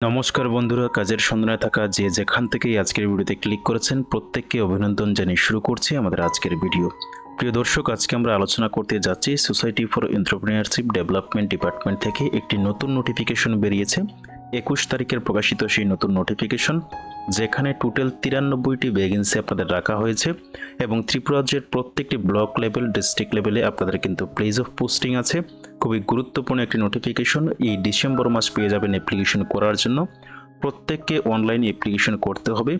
নমস্কার বন্ধুরা, কাজের সন্ধানে থাকা যে যেখান থেকেই আজকের ভিডিওতে ক্লিক করেছেন, প্রত্যেককে অভিনন্দন জানিয়ে শুরু করছি আমাদের আজকের ভিডিও। প্রিয় দর্শক, আজকে আমরা আলোচনা করতে যাচ্ছি society for entrepreneurship development department থেকে একটি নতুন নোটিফিকেশন বেরিয়েছে। একুশ তারিখের প্রকাশিত সেই নতুন নোটিফিকেশন যেখানে টোটাল তিরানব্বইটি ভ্যাকেন্সি আপনাদের রাখা হয়েছে এবং ত্রিপুরা রাজ্যের প্রত্যেকটি ব্লক লেভেল ডিস্ট্রিক্ট লেভেলে আপনাদের কিন্তু প্লেস অফ পোস্টিং আছে। খুবই গুরুত্বপূর্ণ একটি নোটিফিকেশন এই ডিসেম্বর মাস পেয়ে যাবেন অ্যাপ্লিকেশন করার জন্য। প্রত্যেককে অনলাইন অ্যাপ্লিকেশন করতে হবে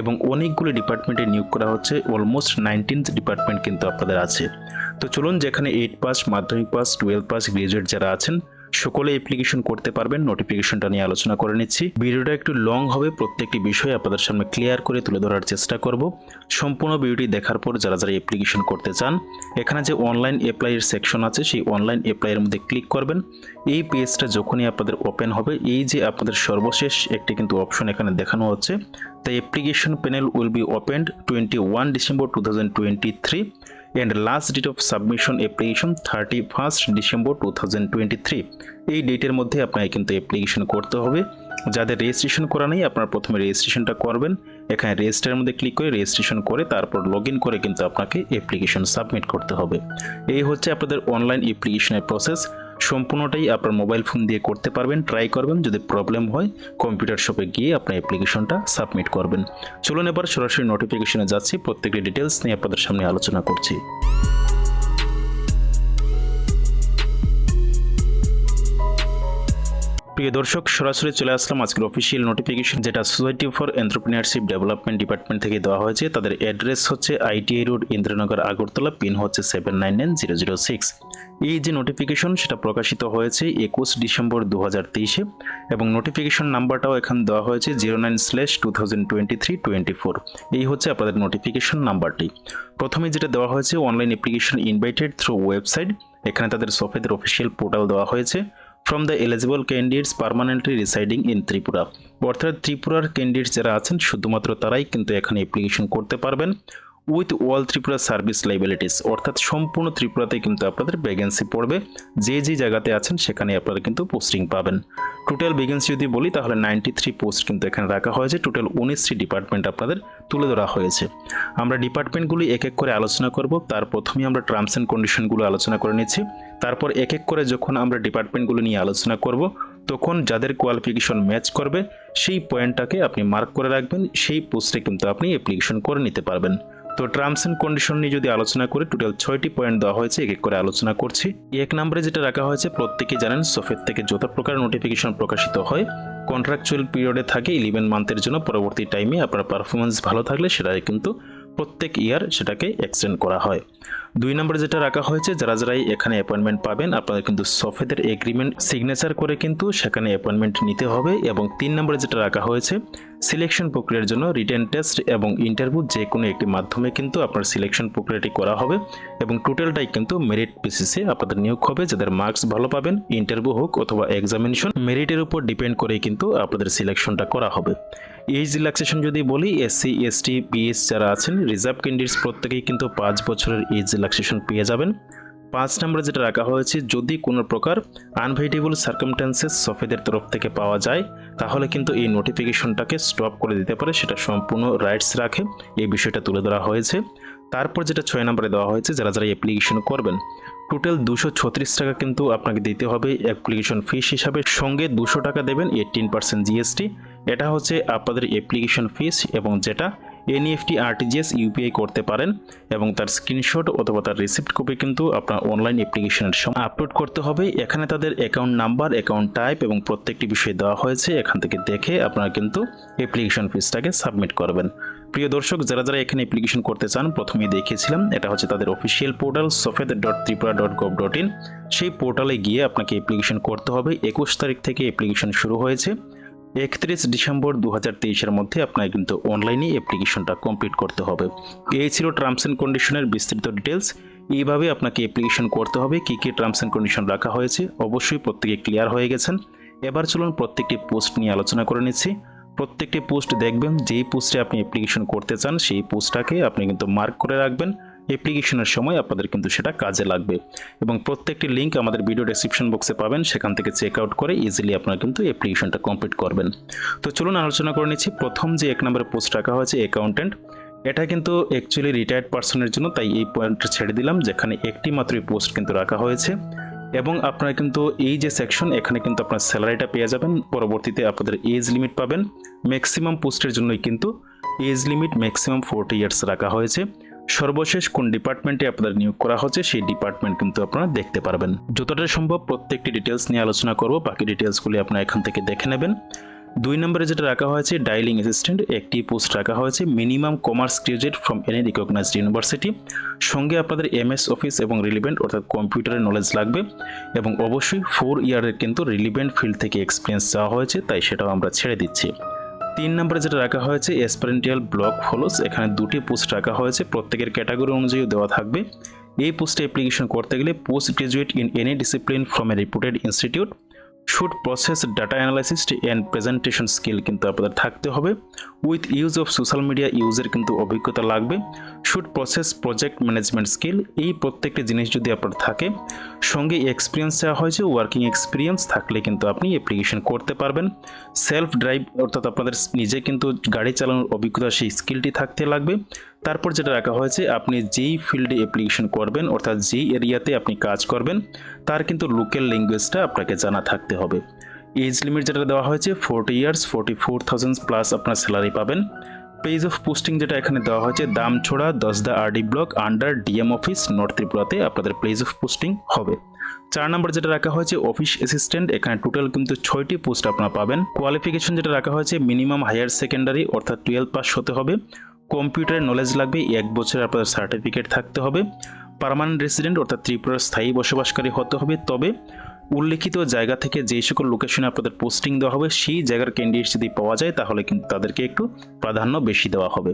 এবং অনেকগুলো ডিপার্টমেন্টে নিয়োগ করা হচ্ছে। অলমোস্ট নাইনটিন্থ ডিপার্টমেন্ট কিন্তু আপনাদের আছে। তো চলুন যেখানে এইট পাস মাধ্যমিক পাস টুয়েলভ পাস গ্রাজুয়েট যারা আছেন সকলে অ্যাপ্লিকেশন করতে পারবেন। নোটিফিকেশনটা নিয়ে আলোচনা করে নিচ্ছি। ভিডিওটা একটু লং হবে। প্রত্যেকটি বিষয় আপনাদের সামনে ক্লিয়ার করে তুলে ধরার চেষ্টা করব। সম্পূর্ণ ভিডিওটি দেখার পর যারা যারা অ্যাপ্লিকেশন করতে চান, এখানে যে অনলাইন অ্যাপ্লাইয়ের সেকশন আছে, সেই অনলাইন অ্যাপ্লাইয়ের মধ্যে ক্লিক করবেন। এই পেজটা যখনই আপনাদের ওপেন হবে, এই যে আপনাদের সর্বশেষ একটি কিন্তু অপশন এখানে দেখানো হচ্ছে the application panel will be opened twenty one December two thousand twenty three and last date of submission application thirty first December two thousand twenty three এই ডেটের মধ্যে আপনাকে কিন্তু অ্যাপ্লিকেশন করতে হবে। যাদের রেজিস্ট্রেশন করা নেই, আপনারা প্রথমে রেজিস্ট্রেশনটা করবেন। এখানে রেজিস্টারের মধ্যে ক্লিক করে রেজিস্ট্রেশন করে তারপর লগ করে কিন্তু আপনাকে অ্যাপ্লিকেশন সাবমিট করতে হবে। এই হচ্ছে আপনাদের অনলাইন অ্যাপ্লিকেশনের প্রসেস সম্পূর্ণটাই আপনার মোবাইল ফোন দিয়ে করতে পারবেন ট্রাই করবেন। যদি প্রবলেম হয় কম্পিউটার শপে গিয়ে আপনার অ্যাপ্লিকেশনটা সাবমিট করবেন। চলুন এবার সরাসরি নোটিফিকেশনে যাচ্ছি। প্রত্যেকটি ডিটেলস নিয়ে আপনাদের সামনে আলোচনা করছি। প্রিয় দর্শক, সরাসরি চলে আসলাম আজকের অফিসিয়াল নোটিফিকেশন যেটা society for entrepreneurship development department থেকে দেওয়া হয়েছে। তাদের অ্যাড্রেস হচ্ছে ITI road Indranagar, Agartala pin হচ্ছে seven nine nine zero zero six এই যে নোটিফিকেশন সেটা প্রকাশিত হয়েছে একুশ ডিসেম্বর দু হাজার তেইশে এবং নোটিফিকেশন নাম্বারটাও এখানে দেওয়া হয়েছে zero nine slash two thousand twenty three twenty four এই হচ্ছে আপনাদের নোটিফিকেশন নাম্বারটি প্রথমে যেটা দেওয়া হয়েছে online application invited through website এখানে তাদের সফেদের অফিসিয়াল পোর্টাল দেওয়া হয়েছে। From the eligible candidates permanently residing in Tripura অর্থাৎ ত্রিপুরার ক্যান্ডিডেটস যারা আছেন, শুধুমাত্র তারাই কিন্তু এখানে অ্যাপ্লিকেশন করতে পারবেন। With all Tripura service liabilities অর্থাৎ সম্পূর্ণ ত্রিপুরাতে কিন্তু আপনাদের ভ্যাকেন্সি পড়বে। যে যে জায়গাতে আছেন, সেখানে আপনারা কিন্তু পোস্টিং পাবেন। টোটাল ভ্যাকেন্সি যদি বলি, তাহলে নাইনটি থ্রি পোস্ট কিন্তু এখানে রাখা হয়েছে। টোটাল উনিশটি ডিপার্টমেন্ট আপনাদের তুলে ধরা হয়েছে। আমরা ডিপার্টমেন্টগুলি এক এক করে আলোচনা করব। তার প্রথমে আমরা টার্মস অ্যান্ড কন্ডিশনগুলো আলোচনা করে নিচ্ছি। তারপর এক এক করে যখন আমরা ডিপার্টমেন্টগুলো নিয়ে আলোচনা করব, তখন যাদের কোয়ালিফিকেশন ম্যাচ করবে, সেই পয়েন্টটাকে আপনি মার্ক করে রাখবেন। সেই পোস্টে কিন্তু আপনি অ্যাপ্লিকেশন করে নিতে পারবেন। তো টার্মস অ্যান্ড কন্ডিশন নিয়ে যদি আলোচনা করি টোটাল ছয়টি পয়েন্ট দেওয়া হয়েছে, এক এক করে আলোচনা করছি। এক নম্বরে যেটা রাখা হয়েছে প্রত্যেকে জানেন সোফের থেকে যত প্রকার নোটিফিকেশন প্রকাশিত হয় কন্ট্রাকচুয়াল পিরিয়ডে থাকে ইলেভেন মান্থের জন্য, পরবর্তী টাইমে আপনার পারফরমেন্স ভালো থাকলে সেটাই কিন্তু প্রত্যেক ইয়ার সেটাকে এক্সটেন্ড করা হয়। দুই নম্বরে যেটা রাখা হয়েছে, যারা যারাই এখানে অ্যাপয়েন্টমেন্ট পাবেন আপনাদের কিন্তু সফেদের এগ্রিমেন্ট সিগনেচার করে কিন্তু সেখানে অ্যাপয়েন্টমেন্ট নিতে হবে। এবং তিন নম্বরে যেটা রাখা হয়েছে সিলেকশন প্রক্রিয়ার জন্য রিটেন টেস্ট এবং ইন্টারভিউ যে কোনো একটি মাধ্যমে কিন্তু আপনার সিলেকশন প্রক্রিয়াটি করা হবে। এবং টোটালটাই কিন্তু মেরিট বেসিসে আপনাদের নিয়োগ হবে। যাদের মার্কস ভালো পাবেন ইন্টারভিউ হোক অথবা এক্সামিনেশন মেরিটের উপর ডিপেন্ড করেই কিন্তু আপনাদের সিলেকশনটা করা হবে। এজ রিল্যাক্সেশন যদি বলি এসসি এসটি পিএস যারা আছেন রিজার্ভ ক্যান্ডিডেটস প্রত্যেকেই কিন্তু পাঁচ বছরের এজ রিল্যাক্সেশন পেয়ে যাবেন। পাঁচ নম্বরে যেটা রাখা হয়েছে, যদি কোনো প্রকার আনভেটেবল সার্কামটেন্সেস সফেদের তরফ থেকে পাওয়া যায়, তাহলে কিন্তু এই নোটিফিকেশনটাকে স্টপ করে দিতে পারে, সেটা সম্পূর্ণ রাইটস রাখে, এই বিষয়টা তুলে ধরা হয়েছে। তারপর যেটা ছয় নম্বরে দেওয়া হয়েছে, যারা যারা অ্যাপ্লিকেশন করবেন টোটাল দুশো ছত্রিশ টাকা কিন্তু আপনাকে দিতে হবে অ্যাপ্লিকেশন ফিস হিসাবে। সঙ্গে দুশো টাকা দেবেন এইটিন পার্সেন্ট জিএসটি এটা হচ্ছে আপনাদের অ্যাপ্লিকেশন ফিস এবং যেটা এনইএফটি আরটিজিএস ইউপিআই করতে পারেন এবং তার স্ক্রিনশট অথবা তার রিসিপ্ট কপি কিন্তু আপনার অনলাইন অ্যাপ্লিকেশনের সময় আপলোড করতে হবে। এখানে তাদের অ্যাকাউন্ট নাম্বার অ্যাকাউন্ট টাইপ এবং প্রত্যেকটি বিষয় দেওয়া হয়েছে। এখান থেকে দেখে আপনারা কিন্তু অ্যাপ্লিকেশন ফিসটাকে সাবমিট করবেন। প্রিয় দর্শক, যারা যারা এখানে অ্যাপ্লিকেশন করতে চান, প্রথমেই দেখিয়েছিলাম, এটা হচ্ছে তাদের official portal SFED dot Tripura dot gov dot in সেই পোর্টালে গিয়ে আপনাকে অ্যাপ্লিকেশন করতে হবে। একুশ তারিখ থেকে অ্যাপ্লিকেশন শুরু হয়েছে। একত্রিশ ডিসেম্বর দু হাজার মধ্যে আপনাকে কিন্তু অনলাইনে অ্যাপ্লিকেশনটা কমপ্লিট করতে হবে। এই ছিল টার্মস অ্যান্ড কন্ডিশনের বিস্তৃত ডিটেলস এইভাবে আপনাকে অ্যাপ্লিকেশন করতে হবে, কী কী টার্মস অ্যান্ড কন্ডিশন রাখা হয়েছে, অবশ্যই প্রত্যেকে ক্লিয়ার হয়ে গেছেন। এবার চলুন প্রত্যেকটি পোস্ট নিয়ে আলোচনা করে নিচ্ছি। প্রত্যেকটি পোস্ট দেখবেন, যেই পোস্টে আপনি অ্যাপ্লিকেশন করতে চান, সেই পোস্টটাকে আপনি কিন্তু মার্ক করে রাখবেন। অ্যাপ্লিকেশনের সময় আপনাদের কিন্তু সেটা কাজে লাগবে। এবং প্রত্যেকটি লিঙ্ক আমাদের ভিডিও ডেসক্রিপশন বক্সে পাবেন, সেখান থেকে চেক আউট করে ইজিলি আপনারা কিন্তু অ্যাপ্লিকেশনটা কমপ্লিট করবেন। তো চলুন আলোচনা করে নিচ্ছি। প্রথম যে এক নম্বরে পোস্ট রাখা হয়েছে অ্যাকাউন্টেন্ট এটা কিন্তু অ্যাকচুয়ালি রিটায়ার্ড পার্সনের জন্য, তাই এই পয়েন্টটা ছেড়ে দিলাম, যেখানে একটি মাত্রই পোস্ট কিন্তু রাখা হয়েছে। এবং আপনারা কিন্তু এই যে সেকশন এখানে কিন্তু আপনার স্যালারিটা পেয়ে যাবেন। পরবর্তীতে আপনাদের এজ লিমিট পাবেন। ম্যাক্সিমাম পোস্টের জন্যই কিন্তু age limit maximum forty years রাখা হয়েছে। সর্বশেষ কোন ডিপার্টমেন্টে আপনাদের নিয়োগ করা হচ্ছে, সেই ডিপার্টমেন্ট কিন্তু আপনারা দেখতে পারবেন। যতটা সম্ভব প্রত্যেকটি ডিটেলস নিয়ে আলোচনা করব, বাকি ডিটেলসগুলি আপনারা এখান থেকে দেখে নেবেন। দুই নম্বরে যেটা রাখা হয়েছে ডাইলিং অ্যাসিস্ট্যান্ট একটি পোস্ট রাখা হয়েছে minimum commerce graduate from any recognised university সঙ্গে আপনাদের এমএস অফিস এবং রিলিভেন্ট অর্থাৎ কম্পিউটারের নলেজ লাগবে। এবং অবশ্যই ফোর ইয়ারের কিন্তু রিলিভেন্ট ফিল্ড থেকে এক্সপিরিয়েন্স চাওয়া হয়েছে, তাই সেটাও আমরা ছেড়ে দিচ্ছি। তিন নম্বরে যেটা রাখা হয়েছে এসপারেন্টিয়াল ব্লক ফলোস এখানে দুটি পোস্ট রাখা হয়েছে, প্রত্যেকের ক্যাটাগরি অনুযায়ী দেওয়া থাকবে। এই পোস্টে অ্যাপ্লিকেশন করতে গেলে post graduate in any discipline from a reputed institute should process data analysis and presentation skill কিন্তু আপনাদের থাকতে হবে। With use of social media ইউজের কিন্তু অভিজ্ঞতা লাগবে। Should process project management skill এই প্রত্যেকটি জিনিস যদি আপনার থাকে, সঙ্গে এক্সপিরিয়েন্স দেওয়া হয়েছে ওয়ার্কিং এক্সপিরিয়েন্স থাকলে কিন্তু আপনি অ্যাপ্লিকেশন করতে পারবেন। সেলফ ড্রাইভ অর্থাৎ আপনাদের নিজে কিন্তু গাড়ি চালানোর অভিজ্ঞতা, সেই স্কিলটি থাকতে লাগবে। তারপর যেটা রাখা হয়েছে, আপনি যেই ফিল্ডে অ্যাপ্লিকেশন করবেন, অর্থাৎ যেই এরিয়াতে আপনি কাজ করবেন তার কিন্তু লোকাল ল্যাঙ্গুয়েজটা আপনাকে জানা থাকতে হবে। এজ লিমিট যেটা দেওয়া হয়েছে forty years forty four thousand plus আপনার স্যালারি পাবেন। পেজ অফ পোস্টিং যেটা এখানে দেওয়া হয়েছে, Damchhara, Dasda RD block under DM office north ত্রিপুরাতে আপনাদের পেজ অফ পোস্টিং হবে। চার নম্বর যেটা রাখা হয়েছে অফিস অ্যাসিস্ট্যান্ট এখানে টোটাল কিন্তু ছয়টি পোস্ট আপনারা পাবেন। কোয়ালিফিকেশন যেটা রাখা হয়েছে মিনিমাম হায়ার সেকেন্ডারি অর্থাৎ টুয়েলভ পাস হতে হবে। কম্পিউটারের নলেজ লাগবে, এক বছরের আপনাদের সার্টিফিকেট থাকতে হবে। পার্মানেন্ট রেসিডেন্ট অর্থাৎ ত্রিপুরার স্থায়ী বসবাসকারী হতে হবে। তবে উল্লেখিত জায়গা থেকে যে সকল লোকেশনে আপনাদের পোস্টিং দেওয়া হবে, সেই জায়গার ক্যান্ডিডেট যদি পাওয়া যায়, তাহলে কিন্তু তাদেরকে একটু প্রাধান্য বেশি দেওয়া হবে।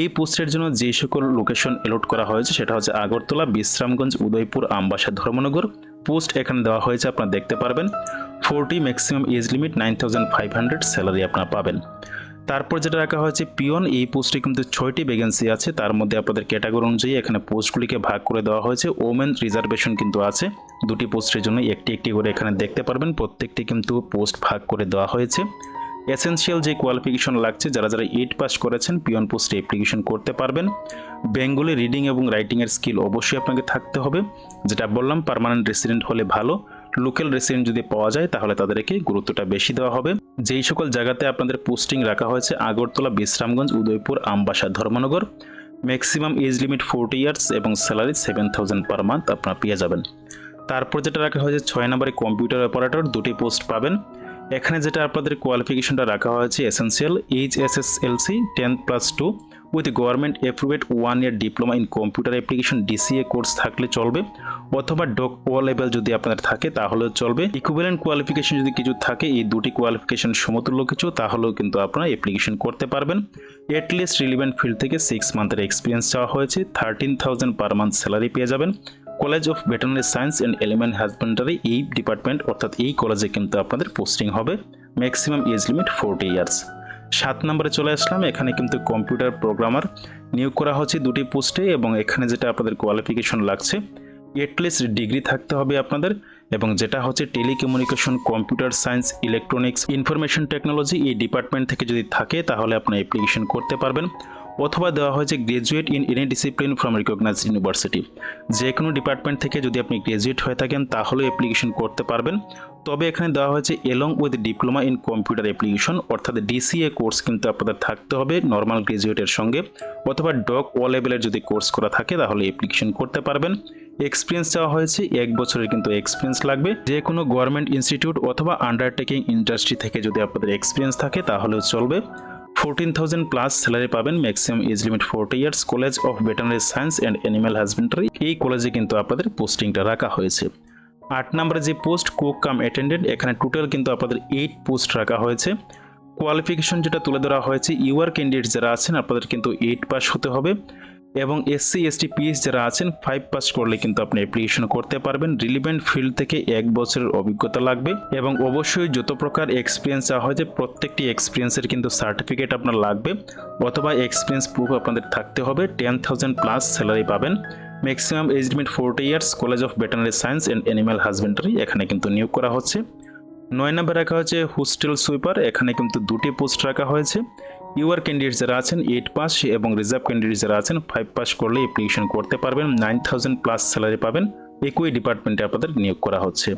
এই পোস্টের জন্য যে সকল লোকেশন এলট করা হয়েছে, সেটা হচ্ছে আগরতলা, বিশ্রামগঞ্জ, উদয়পুর, আমবাসা, ধর্মনগর। পোস্ট এখানে দেওয়া হয়েছে, আপনারা দেখতে পারবেন। Forty maximum age limit nine thousand five hundred salary আপনারা পাবেন। তারপর যেটা রাখা হয়েছে পিয়ন এই পোস্টে কিন্তু ছয়টি ভ্যাকেন্সি আছে। তার মধ্যে আপনাদের ক্যাটাগরি অনুযায়ী এখানে পোস্টগুলিকে ভাগ করে দেওয়া হয়েছে। ওমেন রিজার্ভেশন কিন্তু আছে। দুটি পোস্টের জন্য একটি একটি করে এখানে দেখতে পারবেন। প্রত্যেকটি কিন্তু পোস্ট ভাগ করে দেওয়া হয়েছে। এসেনশিয়াল যে কোয়ালিফিকেশন লাগছে, যারা যারা এইট পাস করেছেন পিয়ন পোস্টে অ্যাপ্লিকেশন করতে পারবেন। বেঙ্গলি রিডিং এবং রাইটিংয়ের স্কিল অবশ্যই আপনাকে থাকতে হবে। যেটা বললাম পার্মানেন্ট রেসিডেন্ট হলে ভালো। লোকাল রেসিডেন্ট যদি পাওয়া যায়, তাহলে তাদেরকে গুরুত্বটা বেশি দেওয়া হবে। যেই সকল জায়গাতে আপনাদের পোস্টিং রাখা হয়েছে, Agartala, Bishramganj, Udaipur, Ambassa, Dharmanagar maximum age limit forty years এবং salary seven thousand per month আপনারা পেয়ে যাবেন। তারপর যেটা রাখা হয়েছে, ছয় নম্বরে কম্পিউটার অপারেটর দুটি পোস্ট পাবেন। এখানে যেটা আপনাদের কোয়ালিফিকেশনটা রাখা হয়েছে essential H S S L C ten plus two with government approved one year diploma in computer application DCA course থাকলে চলবে, অথবা ডক ও লেভেল যদি আপনাদের থাকে তাহলেও চলবে। ইকুইভ্যালেন্ট কোয়ালিফিকেশন যদি কিছু থাকে, এই দুটি কোয়ালিফিকেশন সমতুল্য কিছু, তাহলেও কিন্তু আপনারা অ্যাপ্লিকেশন করতে পারবেন। এটলিস্ট রিলিভেন্ট ফিল্ড থেকে সিক্স মান্থের এক্সপিরিয়েন্স চাওয়া হয়েছে thirteen thousand per month salary পেয়ে যাবেন। College of veterinary science and element husbandry এই ডিপার্টমেন্ট অর্থাৎ এই কলেজে কিন্তু আপনাদের পোস্টিং হবে maximum age limit forty years সাত নম্বরে চলে আসলাম, এখানে কিন্তু কম্পিউটার প্রোগ্রামার নিয়োগ করা হচ্ছে দুটি পোস্টে এবং এখানে যেটা আপনাদের কোয়ালিফিকেশন লাগছে এটলিস্ট ডিগ্রি থাকতে হবে আপনাদের এবং যেটা হচ্ছে telecommunication computer science electronics information technology এই ডিপার্টমেন্ট থেকে যদি থাকে তাহলে আপনি অ্যাপ্লিকেশন করতে পারবেন। অথবা দেওয়া হয়েছে graduate in any discipline from recognise university যে কোনো ডিপার্টমেন্ট থেকে যদি আপনি গ্রাজুয়েট হয়ে থাকেন তাহলেও অ্যাপ্লিকেশন করতে পারবেন। তবে এখানে দেওয়া হয়েছে along with diploma in computer application অর্থাৎ ডিসিএ কোর্স কিন্তু আপনাদের থাকতে হবে নর্মাল গ্রাজুয়েটের সঙ্গে। অথবা ডক ও লেভেলের যদি কোর্স করা থাকে, তাহলে অ্যাপ্লিকেশন করতে পারবেন। এক্সপিরিয়েন্স চাওয়া হয়েছে, এক বছরের কিন্তু এক্সপিরিয়েন্স লাগবে। যে কোনো গভর্নমেন্ট ইনস্টিটিউট অথবা আন্ডারটেকিং ইন্ডাস্ট্রি থেকে যদি আপনাদের এক্সপিরিয়েন্স থাকে, তাহলেও চলবে। ফোরটিন থাউজেন্ড প্লাস স্যালারি পাবেন maximum age limit forty years college of veterinary science and animal husbandry এই কলেজে কিন্তু আপনাদের পোস্টিংটা রাখা হয়েছে। আট নম্বরে যে পোস্ট কুক কাম অ্যাটেন্ডেন্ট এখানে টোটাল কিন্তু আপনাদের এইট পোস্ট রাখা হয়েছে। কোয়ালিফিকেশন যেটা তুলে ধরা হয়েছে ইউআর ক্যান্ডিডেট যারা আছেন, আপনাদের কিন্তু এইট পাস হতে হবে। এবং এসসি এসটি পিএস যারা আছেন ফাইভ পাস করলে কিন্তু আপনি অ্যাপ্লিকেশন করতে পারবেন। রিলিভেন্ট ফিল্ড থেকে এক বছরের অভিজ্ঞতা লাগবে এবং অবশ্যই যত প্রকার এক্সপিরিয়েন্স চাওয়া হয় যে প্রত্যেকটি এক্সপিরিয়েন্সের কিন্তু সার্টিফিকেট আপনার লাগবে অথবা এক্সপিরিয়েন্স প্রুফ আপনাদের থাকতে হবে। টেন থাউজেন্ড প্লাস স্যালারি পাবেন। Maximum age limit forty years college of veterinary science and animal husbandry এখানে কিন্তু নিয়োগ করা হচ্ছে। নয় নম্বর রাখা হয়েছে হোস্টেল সুইপার এখানে কিন্তু দুটি পোস্ট রাখা হয়েছে। ইউআর ক্যান্ডিডেট যারা আছেন এইট পাস এবং রিজার্ভ ক্যান্ডিডেট যারা আছেন ফাইভ পাস করলে অ্যাপ্লিকেশন করতে পারবেন। নাইন থাউজেন্ড প্লাস স্যালারি পাবেন। একই ডিপার্টমেন্টে আপনাদের নিয়োগ করা হচ্ছে।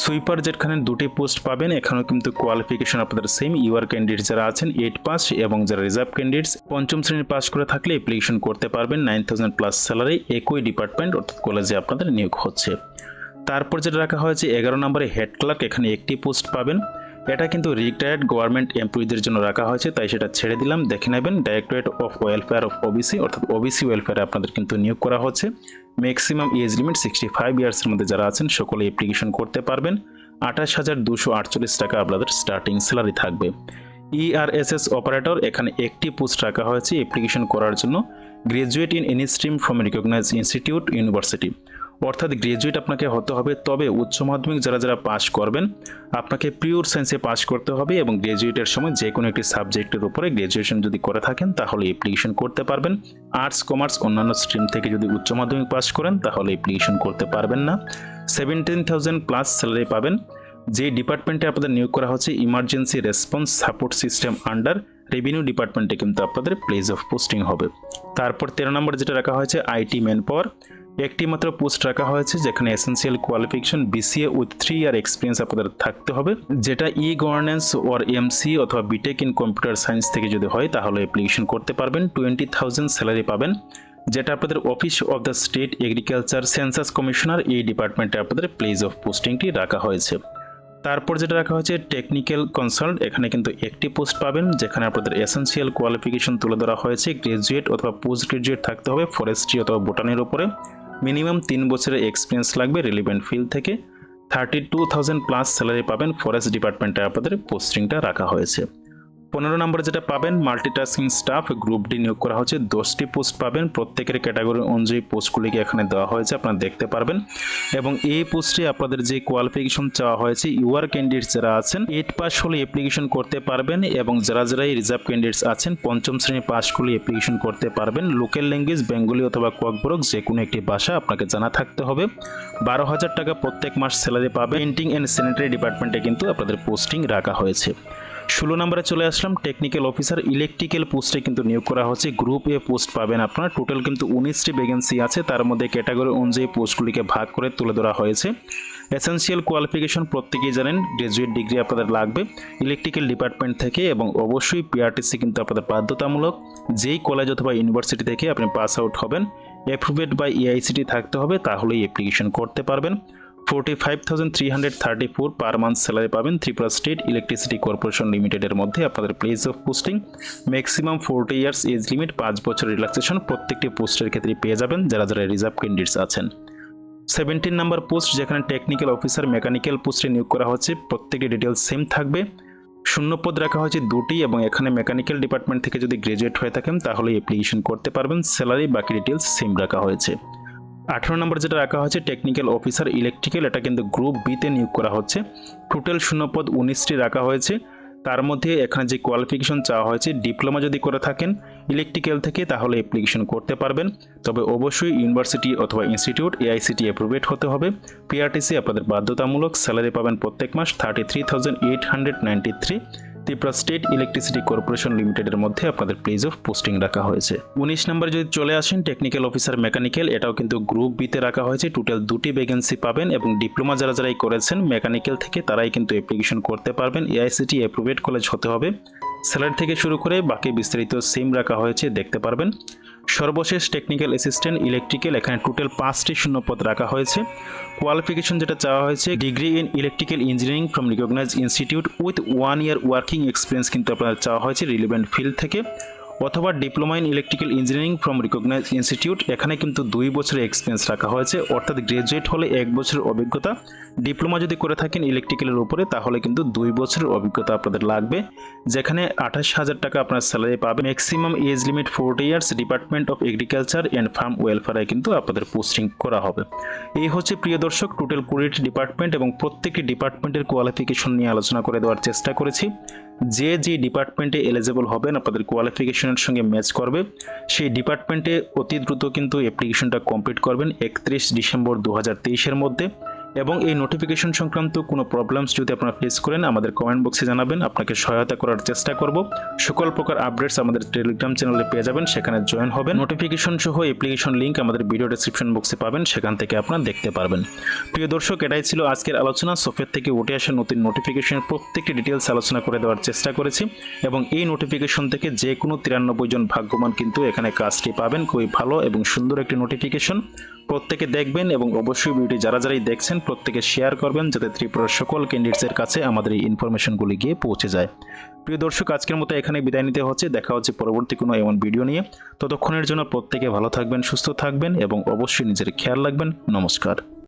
সুইপার যেখানে দুটি পোস্ট পাবেন, এখানেও কিন্তু কোয়ালিফিকেশন আপনাদের সেম ইউআর ক্যান্ডিডেট যারা আছেন এইট পাস এবং যারা রিজার্ভ ক্যান্ডিডেটস পঞ্চম শ্রেণি পাস করে থাকলে অ্যাপ্লিকেশন করতে পারবেন। নাইন থাউজেন্ড প্লাস স্যালারি একই ডিপার্টমেন্ট অর্থাৎ কলেজে আপনাদের নিয়োগ হচ্ছে। তারপর যেটা রাখা হয়েছে, এগারো নম্বরে হেড ক্লার্ক এখানে একটি পোস্ট পাবেন। এটা কিন্তু রিটায়ার্ড গভর্নমেন্ট এমপ্লয়ীদের জন্য রাখা হয়েছে, তাই সেটা ছেড়ে দিলাম। দেখে নেবেন directorate of welfare of OBC অর্থাৎ ওবিসি ওয়েলফেয়ারে আপনাদের কিন্তু নিয়োগ করা হচ্ছে। Maximum age limit sixty five ইয়ার্সের মধ্যে যারা আছেন সকলে অ্যাপ্লিকেশন করতে পারবেন। আঠাশ হাজার দুশো আটচল্লিশ টাকা আপনাদের স্টার্টিং স্যালারি থাকবে। E ইআরএসএস অপারেটর এখানে একটি পোস্ট রাখা হয়েছে অ্যাপ্লিকেশন করার জন্য। Graduate in any stream from recognise institute university অর্থাৎ গ্রাজুয়েট আপনাকে হতে হবে, তবে উচ্চ মাধ্যমিক যারা যারা পাস করবেন, আপনাকে পিওর সায়েন্সে পাস করতে হবে এবং গ্রাজুয়েটের সময় যে কোনো একটি সাবজেক্টের উপরে গ্রাজুয়েশন যদি করে থাকেন, তাহলে অ্যাপ্লিকেশন করতে পারবেন। আর্টস কমার্স অন্যান্য স্ট্রিম থেকে যদি উচ্চ মাধ্যমিক পাস করেন, তাহলে অ্যাপ্লিকেশন করতে পারবেন না। সেভেন্টিন থাউজেন্ড প্লাস স্যালারি পাবেন। যে ডিপার্টমেন্টে আপনাদের নিয়োগ করা হচ্ছে emergency response support system under revenue ডিপার্টমেন্টে কিন্তু আপনাদের প্লেস অফ পোস্টিং হবে। তারপর তেরো নম্বর যেটা রাখা হয়েছে আইটি ম্যান পাওয়ার একটি মাত্র পোস্ট রাখা হয়েছে যেখানে essential qualification BCA with three year experience আপনাদের থাকতে হবে। যেটা ই গভর্নেন্স ওর এমসি অথবা B Tech in computer science থেকে যদি হয়, তাহলে অ্যাপ্লিকেশন করতে পারবেন। টোয়েন্টি থাউজেন্ড স্যালারি পাবেন। যেটা আপনাদের office of the state agriculture census commissioner এই ডিপার্টমেন্টে আপনাদের প্লেস অফ পোস্টিংটি রাখা হয়েছে। তারপর যেটা রাখা হয়েছে টেকনিক্যাল কনসাল্ট এখানে কিন্তু একটি পোস্ট পাবেন, যেখানে আপনাদের এসেন্সিয়াল কোয়ালিফিকেশন তুলে ধরা হয়েছে। গ্রাজুয়েট অথবা পোস্ট গ্রাজুয়েট থাকতে হবে ফরেস্ট্রি অথবা বোটানির উপরে। মিনিমাম তিন বছরের এক্সপিরিয়েন্স লাগবে রিলিভেন্ট ফিল্ড থেকে। Thirty two thousand plus salary পাবেন ফরেস্ট ডিপার্টমেন্টে আপনাদের পোস্টিংটা রাখা হয়েছে। পনেরো নম্বরে যেটা পাবেন মাল্টিটাস্কিং স্টাফ গ্রুপ ডি নিয়োগ করা হচ্ছে, দশটি পোস্ট পাবেন। প্রত্যেকের ক্যাটাগরি অনুযায়ী পোস্টগুলিকে এখানে দেওয়া হয়েছে, আপনারা দেখতে পারবেন। এবং এই পোস্টে আপনাদের যে কোয়ালিফিকেশন চাওয়া হয়েছে ইউআর ক্যান্ডিডেটস যারা আছেন এইট পাস হলে অ্যাপ্লিকেশন করতে পারবেন এবং যারা যারা রিজার্ভ ক্যান্ডিডেটস আছেন, পঞ্চম শ্রেণি পাস করলে অ্যাপ্লিকেশন করতে পারবেন। লোকাল ল্যাঙ্গুয়েজ বেঙ্গলি অথবা ককবরক যে কোনো একটি ভাষা আপনাকে জানা থাকতে হবে। বারো হাজার টাকা প্রত্যেক মাস স্যালারি পাবে পেন্টিং অ্যান্ড স্যানিটারি ডিপার্টমেন্টে কিন্তু আপনাদের পোস্টিং রাখা হয়েছে। ষোলো নম্বরে চলে আসলাম। টেকনিক্যাল অফিসার ইলেকট্রিক্যাল পোস্টে কিন্তু নিয়োগ করা হচ্ছে। গ্রুপ এ পোস্ট পাবেন আপনারা। টোটাল কিন্তু উনিশটি ভ্যাকেন্সি আছে। তার মধ্যে ক্যাটাগরি অনুযায়ী পোস্টগুলিকে ভাগ করে তুলে ধরা হয়েছে। এসেন্সিয়াল কোয়ালিফিকেশন প্রত্যেকেই জানেন গ্রাজুয়েট ডিগ্রি আপনাদের লাগবে। ইলেকট্রিক্যাল ডিপার্টমেন্ট থেকে এবং অবশ্যই পিআরটিসি কিন্তু আপনাদের বাধ্যতামূলক। যেই কলেজ অথবা ইউনিভার্সিটি থেকে আপনি পাস আউট হবেন অ্যাপ্রুভেড বাই এআইসিটি থাকতে হবে, তাহলেই অ্যাপ্লিকেশন করতে পারবেন। Forty five thousand three hundred thirty four per month salary পাবেন ত্রিপুরা স্টেট ইলেকট্রিসিটি কর্পোরেশন লিমিটেডের মধ্যে আপনাদের place of posting maximum forty years age limit পাঁচ বছর রিল্যাক্সেশন প্রত্যেকটি পোস্টের ক্ষেত্রে পেয়ে যাবেন যারা যারা রিজার্ভ ক্যান্ডিডেটস আছেন। সেভেন্টিন নাম্বার পোস্ট যেখানে টেকনিক্যাল অফিসার মেকানিক্যাল পোস্টে নিয়োগ করা হচ্ছে, প্রত্যেকটি ডিটেলস সেম থাকবে। শূন্যপদ রাখা হয়েছে দুটি এবং এখানে মেকানিক্যাল ডিপার্টমেন্ট থেকে যদি গ্রাজুয়েট হয়ে থাকেন তাহলে অ্যাপ্লিকেশন করতে পারবেন। স্যালারি বাকি ডিটেলস সেম রাখা হয়েছে। আঠারো নম্বর যেটা রাখা হয়েছে টেকনিক্যাল অফিসার ইলেকট্রিক্যাল এটা কিন্তু গ্রুপ বিতে নিয়োগ করা হচ্ছে। টোটাল শূন্যপদ উনিশটি রাখা হয়েছে। তার মধ্যে এখানে যে কোয়ালিফিকেশন চাওয়া হয়েছে ডিপ্লোমা যদি করে থাকেন ইলেকট্রিক্যাল থেকে, তাহলে অ্যাপ্লিকেশন করতে পারবেন। তবে অবশ্যই ইউনিভার্সিটি অথবা ইনস্টিটিউট এআইসিটি অ্যাপ্রুভেড হতে হবে। পিআরটিসি আপনাদের বাধ্যতামূলক। স্যালারি পাবেন প্রত্যেক মাস thirty three thousand eight hundred ninety three Tripura state electricity corporation লিমিটেডের মধ্যে আপনাদের প্লেস অফ পোস্টিং রাখা হয়েছে। উনিশ নম্বর যদি চলে আসেন টেকনিক্যাল অফিসার মেকানিক্যাল এটাও কিন্তু গ্রুপ বিতে রাখা হয়েছে। টোটাল দুটি ভ্যাকেন্সি পাবেন এবং ডিপ্লোমা যারা যারাই করেছেন মেকানিক্যাল থেকে তারাই কিন্তু অ্যাপ্লিকেশন করতে পারবেন। এআইসিটি অ্যাপ্রুভেড কলেজ হতে হবে। স্যালারি থেকে শুরু করে বাকি বিস্তারিত সিম রাখা হয়েছে, দেখতে পারবেন। সর্বশেষ টেকনিক্যাল অ্যাসিস্ট্যান্ট ইলেকট্রিক্যাল এখানে টোটাল পাঁচটি শূন্যপদ রাখা হয়েছে। কোয়ালিফিকেশন যেটা চাওয়া হয়েছে degree in electrical engineering from recognise institute with one year working experience কিন্তু আপনার চাওয়া হয়েছে রিলিভেন্ট ফিল্ড থেকে। অথবা diploma in electrical engineering from recognise institute, এখানে কিন্তু দুই বছরের এক্সপিরিয়েন্স রাখা হয়েছে। অর্থাৎ গ্রাজুয়েট হলে এক বছরের অভিজ্ঞতা, ডিপ্লোমা যদি করে থাকেন ইলেকট্রিক্যালের উপরে, তাহলে কিন্তু দুই বছরের অভিজ্ঞতা আপনাদের লাগবে। যেখানে আঠাশ হাজার টাকা আপনার স্যালারি পাবেন। Maximum age limit forty years, department of agriculture and farm ওয়েলফেয়ারে কিন্তু আপনাদের পোস্টিং করা হবে। এই হচ্ছে প্রিয় দর্শক, টোটাল কুড়িটি ডিপার্টমেন্ট এবং প্রত্যেকটি ডিপার্টমেন্টের কোয়ালিফিকেশন নিয়ে আলোচনা করে দেওয়ার চেষ্টা করেছি। যে যে ডিপার্টমেন্টে এলিজেবল হবেন, আপনাদের কোয়ালিফিকেশনের সঙ্গে ম্যাচ করবে। সেই ডিপার্টমেন্টে অতি দ্রুত কিন্তু অ্যাপ্লিকেশনটা কমপ্লিট করবেন একত্রিশ ডিসেম্বর দু মধ্যে। এবং এই নোটিফিকেশন সংক্রান্ত কোনো প্রবলেমস যদি আপনারা ফেস করেন, আমাদের কমেন্ট বক্সে জানাবেন। আপনাকে সহায়তা করার চেষ্টা করব। সকল প্রকার আপডেটস আমাদের টেলিগ্রাম চ্যানেলে পেয়ে যাবেন, সেখানে জয়েন হবেন। নোটিফিকেশন সহ অ্যাপ্লিকেশন লিঙ্ক আমাদের ভিডিও ডেসক্রিপশন বক্সে পাবেন, সেখান থেকে আপনারা দেখতে পারবেন। প্রিয় দর্শক, এটাই ছিল আজকের আলোচনা। সোফের থেকে উঠে আসা নতুন নোটিফিকেশনের প্রত্যেকটি ডিটেলস আলোচনা করে দেওয়ার চেষ্টা করেছি। এবং এই নোটিফিকেশন থেকে যে কোনো তিরানব্বই জন ভাগ্যবান কিন্তু এখানে কাজটি পাবেন। খুবই ভালো এবং সুন্দর একটি নোটিফিকেশন প্রত্যেকে দেখবেন এবং অবশ্যই ভিডিওটি যারা যারাই দেখছেন, প্রত্যেকে শেয়ার করবেন যাতে ত্রিপুরার সকল ক্যান্ডিডেটসের কাছে আমাদের এই ইনফরমেশনগুলি গিয়ে পৌঁছে যায়। প্রিয় দর্শক, আজকের মতো এখানে বিদায় নিতে হচ্ছে। দেখা হচ্ছে পরবর্তী কোনো এমন ভিডিও নিয়ে। ততক্ষণের জন্য প্রত্যেকে ভালো থাকবেন, সুস্থ থাকবেন এবং অবশ্যই নিজের খেয়াল রাখবেন। নমস্কার।